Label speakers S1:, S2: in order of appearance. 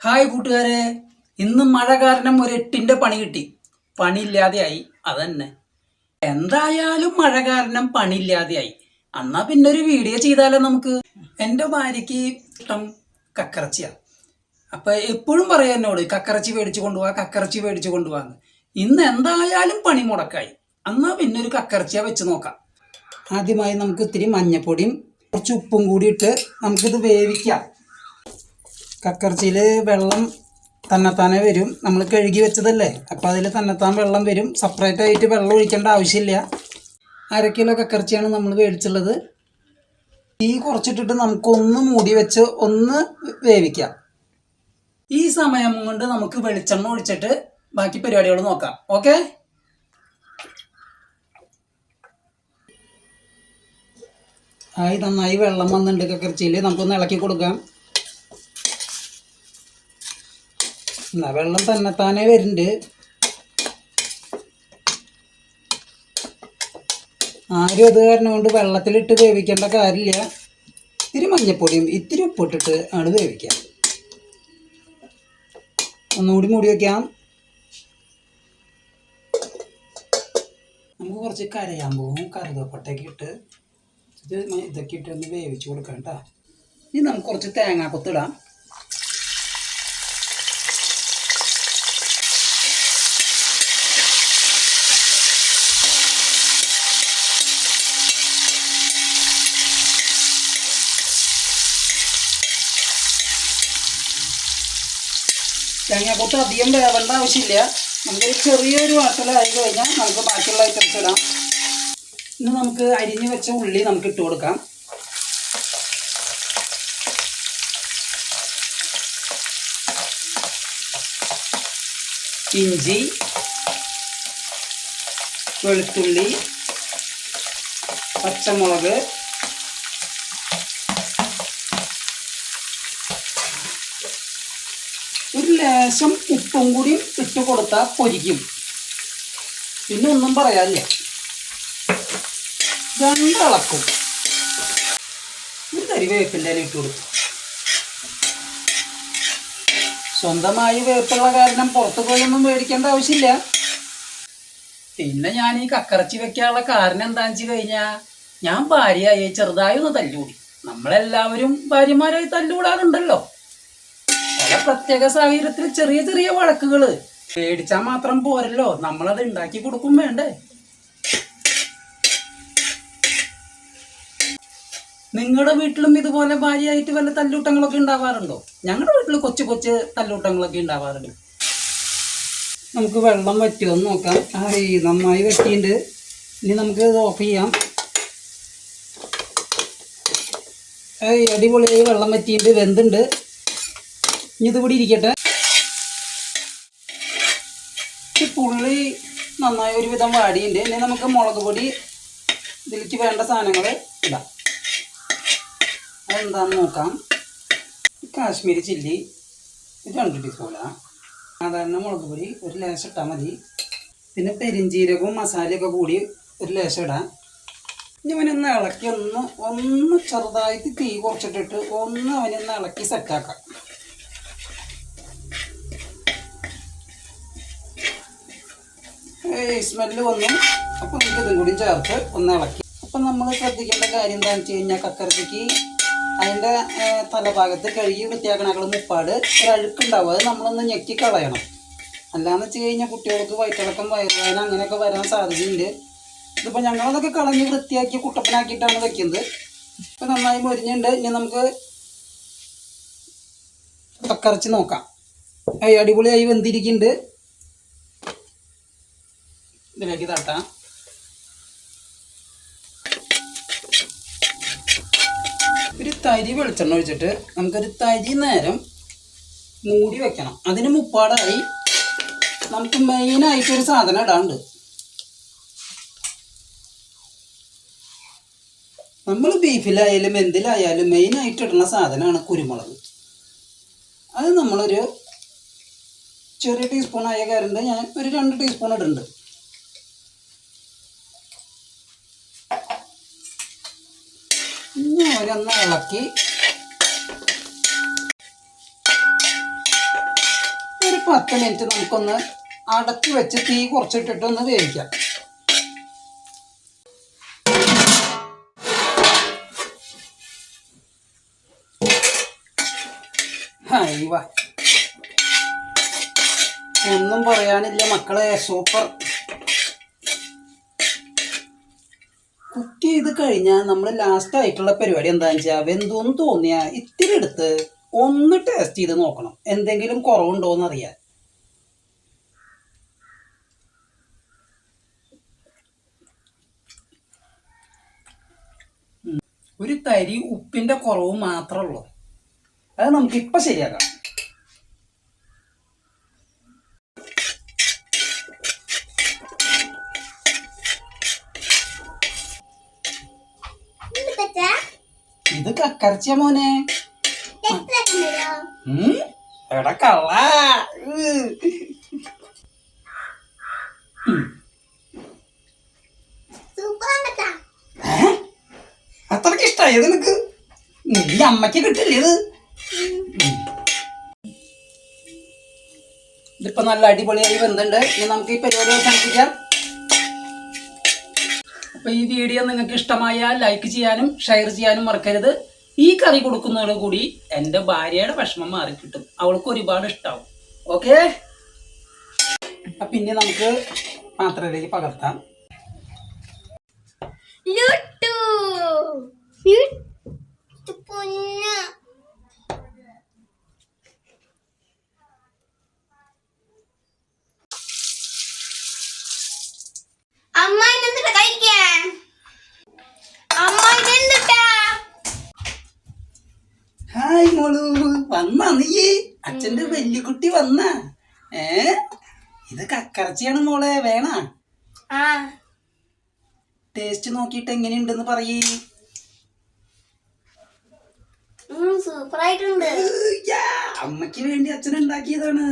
S1: Hi കൂട്ടുകാരെ. ഇന്ന് മഴ കാരണം ഒരു എട്ടിന്റെ പണി കിട്ടി. പണിയില്ലാതെയായി. അതന്നെ. എന്തായാലും മഴ കാരണം പണിയില്ലാതെയായി. എന്നാ പിന്നെ ഒരു വീഡിയോ ചെയ്താലോ നമുക്ക്? എന്റെ ഭാര്യയ്ക്ക് ഇഷ്ടം കക്കറച്ചിയാണ് അപ്പൊ എപ്പോഴും പറയാം എന്നോട് കക്കറച്ചി മേടിച്ചു കൊണ്ടുപോവാ കക്കറച്ചി മേടിച്ചു കൊണ്ടുപോവാന്ന് ഇന്ന് എന്തായാലും പണി മുടക്കായി. എന്നാ പിന്നെ ഒരു കക്കറച്ചിയാ വെച്ച് നോക്കാം. ആദ്യമായി നമുക്ക് ഇത്തിരി മഞ്ഞപ്പൊടിയും കുറച്ച് ഉപ്പും കൂടി ഇട്ട് നമുക്കിത് വേവിക്കാം. കക്കറച്ചിയിൽ വെള്ളം തന്നെത്താനെ വരും. നമ്മൾ കഴുകി വെച്ചതല്ലേ? അപ്പോൾ അതിൽ തന്നെത്താൻ വെള്ളം വരും. സെപ്പറേറ്റ് ആയിട്ട് വെള്ളം ഒഴിക്കേണ്ട ആവശ്യമില്ല. അര കിലോ കക്കർച്ചിയാണ് നമ്മൾ മേടിച്ചുള്ളത് തീ കുറച്ചിട്ടിട്ട് നമുക്കൊന്ന് മൂടി വെച്ച് ഒന്ന് വേവിക്കാം. ഈ സമയം കൊണ്ട് നമുക്ക് വെളിച്ചെണ്ണ ഒഴിച്ചിട്ട് ബാക്കി പരിപാടികൾ നോക്കാം. ഓക്കെ ആയി നന്നായി വെള്ളം വന്നിട്ടുണ്ട് കക്കർച്ചിയിൽ നമുക്കൊന്ന് ഇളക്കി കൊടുക്കാം. എന്നാ വെള്ളം തന്നെത്താനേ വരുന്നുണ്ട് ആരും അത് കാരണം കൊണ്ട് വെള്ളത്തിലിട്ട് വേവിക്കേണ്ട കാര്യമില്ല. ഇത്തിരി മഞ്ഞപ്പൊടിയും ഇത്തിരി ഉപ്പിട്ടിട്ട് ആണ് വേവിക്കാം. ഒന്നുകൂടി മൂടി വയ്ക്കാം നമുക്ക് കുറച്ച് കരയാമ്പൂവും കറുകപ്പട്ടയൊക്കെ ഇട്ട് ഇത് ഇതൊക്കെ ഇട്ട് ഒന്ന് വേവിച്ച് കൊടുക്കാം കേട്ടോ. ഇനി നമുക്ക് കുറച്ച് തേങ്ങാക്കൊത്തിടാം തേങ്ങാക്കൊത്ത് അധികം വേവേണ്ട ആവശ്യമില്ല. നമുക്കൊരു ചെറിയൊരു ആയി കഴിഞ്ഞാൽ നമുക്ക് ബാക്കിയുള്ള ഐറ്റംസ് ഇടാം. ഇന്ന് നമുക്ക് അരിഞ്ഞു വെച്ച ഉള്ളി നമുക്ക് ഇട്ട് കൊടുക്കാം. ഇഞ്ചി വെളുത്തുള്ളി പച്ചമുളക് ഒരു ലേശം ഉപ്പും കൂടി ഇട്ട് കൊടുത്താൽ പൊരിക്കും. പിന്നെ ഒന്നും പറയാനില്ല. രണ്ടിളക്കും. ഒരു തരി വേപ്പിന്റെ ഇട്ട് കൊടുത്തു സ്വന്തമായി വേപ്പുള്ള കാരണം പുറത്ത് പോയൊന്നും മേടിക്കേണ്ട ആവശ്യമില്ല. പിന്നെ ഞാൻ ഈ കക്കറച്ചി വെക്കാനുള്ള കാരണം എന്താണെന്ന് വെച്ച് കഴിഞ്ഞാൽ ഞാൻ ഭാര്യയായി ചെറുതായി ഒന്ന് തല്ലുകൂടി നമ്മളെല്ലാവരും ഭാര്യമാരായി തല്ലുകൂടാറുണ്ടല്ലോ പല പ്രത്യേക സാഹചര്യത്തിൽ ചെറിയ ചെറിയ വഴക്കുകൾ പേടിച്ചാൽ മാത്രം പോരല്ലോ. നമ്മളത് ഉണ്ടാക്കി കൊടുക്കും വേണ്ടേ? നിങ്ങളുടെ വീട്ടിലും ഇതുപോലെ ഭാര്യയായിട്ട് വല്ല തല്ലൂട്ടങ്ങളൊക്കെ ഉണ്ടാവാറുണ്ടോ ഞങ്ങളുടെ വീട്ടിൽ കൊച്ചു കൊച്ചു തല്ലൂട്ടങ്ങളൊക്കെ ഉണ്ടാവാറുണ്ട് നമുക്ക് വെള്ളം വറ്റുമോ എന്ന് നോക്കാം. ആയി നന്നായി വറ്റിയിട്ടുണ്ട് ഇനി നമുക്ക് ഓഫ് ചെയ്യാം. ഏയ് അടിപൊളിയായി വെള്ളം വറ്റിയിട്ട് വെന്തുണ്ട്. ഇത് ഇവിടെ ഇരിക്കട്ടെ. ഈ പുള്ളി നന്നായി ഒരുവിധം വാടിയുണ്ട് ഇനി നമുക്ക് മുളക് പൊടി ഇതിലേക്ക് വേണ്ട സാധനങ്ങൾ ഇടാം. അതെന്താണെന്ന് നോക്കാം. കാശ്മീരി ചില്ലി ഒരു രണ്ട് ടീസ്പൂണാണ് സാധാരണ മുളക് പൊടി ഒരു ലേശം ഇട്ടാൽ മതി. പിന്നെ പെരിഞ്ചീരകവും മസാലയൊക്കെ കൂടി ഒരു ലേശം ഇടാം. ഇനി അവനൊന്ന് ഇളക്കി ഒന്ന് ഒന്ന് ചെറുതായിട്ട് തീ കുറച്ചിട്ടിട്ട് ഒന്ന് അവനൊന്ന് ഇളക്കി സെറ്റാക്കാം സ്മെല്ല് വന്നു അപ്പോൾ നമുക്ക് ഇതും കൂടി ചേർത്ത് ഒന്ന് ഇളക്കി. അപ്പം നമ്മൾ ശ്രദ്ധിക്കേണ്ട കാര്യം എന്താണെന്ന് വെച്ച് കഴിഞ്ഞാൽ കക്കരത്തിക്ക് അതിന്റെ തലഭാഗത്ത് കഴുകി വൃത്തിയാക്കണകൾ മുപ്പാട് ഒരു അഴുക്കുണ്ടാവും അത് നമ്മളൊന്ന് ഞെക്കി കളയണം. അല്ലാന്ന് വെച്ച് കഴിഞ്ഞാൽ കുട്ടികൾക്ക് വയറ്റിളക്കം വയറുവേദന അങ്ങനെയൊക്കെ വരാൻ സാധ്യതയുണ്ട്. ഇതിപ്പോൾ ഞങ്ങളതൊക്കെ കളഞ്ഞ് വൃത്തിയാക്കി കുട്ടപ്പനാക്കിയിട്ടാണ് വെക്കുന്നത്. ഇപ്പം നന്നായി മൊരിഞ്ഞുണ്ട്. ഇനി നമുക്ക് കക്കറച്ച് നോക്കാം. അടിപൊളിയായി വെന്തിരിക്കുന്നുണ്ട് ഇതിലേക്ക് തട്ടാം. ഒരു തരി വെളിച്ചെണ്ണ ഒഴിച്ചിട്ട് നമുക്കൊരു തരി നേരം മൂടി വെക്കണം. അതിന് മുപ്പാടായി നമുക്ക് മെയിനായിട്ടൊരു സാധനം ഇടാണ്ട്. നമ്മൾ ബീഫിലായാലും എന്തിലായാലും മെയിനായിട്ട് ഇടുന്ന സാധനമാണ് കുരുമുളക്. അത് നമ്മളൊരു ചെറിയ ടീസ്പൂൺ ആയ കാരണം ഞാൻ ഒരു രണ്ട് ടീസ്പൂൺ ഇടുന്നുണ്ട്. ഇനി അവരൊന്ന് ഇളക്കി. ഒരു പത്ത് മിനിറ്റ് നമുക്കൊന്ന് അടച്ചു വെച്ച് തീ കുറച്ചിട്ടിട്ട് ഒന്ന് വേവിക്കാം. ഒന്നും പറയാനില്ല മക്കളെ സൂപ്പർ. കുക്ക് ചെയ്ത് കഴിഞ്ഞാൽ നമ്മൾ ലാസ്റ്റ് ആയിട്ടുള്ള പരിപാടി എന്താണെന്ന് വെച്ചാൽ വെന്തോന്ന് തോന്നിയ ഇത്തിരി എടുത്ത് ഒന്ന് ടേസ്റ്റ് ചെയ്ത് നോക്കണം. എന്തെങ്കിലും കുറവുണ്ടോ എന്ന് അറിയാൻ ഒരു തരി ഉപ്പിന്റെ കുറവ് മാത്രമേ ഉള്ളൂ. അത് നമുക്ക് ഇപ്പൊ ശരിയാക്കാം. കക്കരച്ച മോനെ? എടാ കള്ള. അത്രയ്ക്ക് ഇഷ്ടായത് നിനക്ക്? നീ അമ്മയ്ക്ക് കിട്ടില്ലേ ഇത്. ഇതിപ്പോ നല്ല അടിപൊളിയായി വെന്തുണ്ട്. ഇനി നമുക്ക് ഈ പരിപാടി അവസാനിപ്പിക്കാം. അപ്പൊ ഈ വീഡിയോ നിങ്ങൾക്ക് ഇഷ്ടമായ ലൈക്ക് ചെയ്യാനും ഷെയർ ചെയ്യാനും മറക്കരുത്. ഈ കറി കൊടുക്കുന്നതോട് കൂടി എന്റെ ഭാര്യയുടെ വിഷമം മാറി കിട്ടും അവൾക്ക് ഒരുപാട് ഇഷ്ടാവും. ഓക്കെ? പിന്നെ നമുക്ക് പാത്രത്തിലേക്ക് പകർത്താം
S2: ലുട്ടു പൊന്ന് അമ്മ ഇതെന്തിട്ടാ കഴിക്കാൻ അമ്മ ഇതെന്തിട്ടാ
S1: ഹായ് മോളു വന്ന നീ അച്ഛന്റെ വെല്ലിക്കുട്ടി വന്ന. ഏ? ഇത് കക്കറച്ചിയാണ് മോളെ വേണ? ടേസ്റ്റ് നോക്കിയിട്ട് എങ്ങനെയുണ്ടെന്ന് പറയേ.
S2: അമ്മയ്ക്ക് ആയിട്ടുണ്ട്
S1: അമ്മയ്ക്ക് വേണ്ടി അച്ഛൻ ഉണ്ടാക്കിയതാണ്.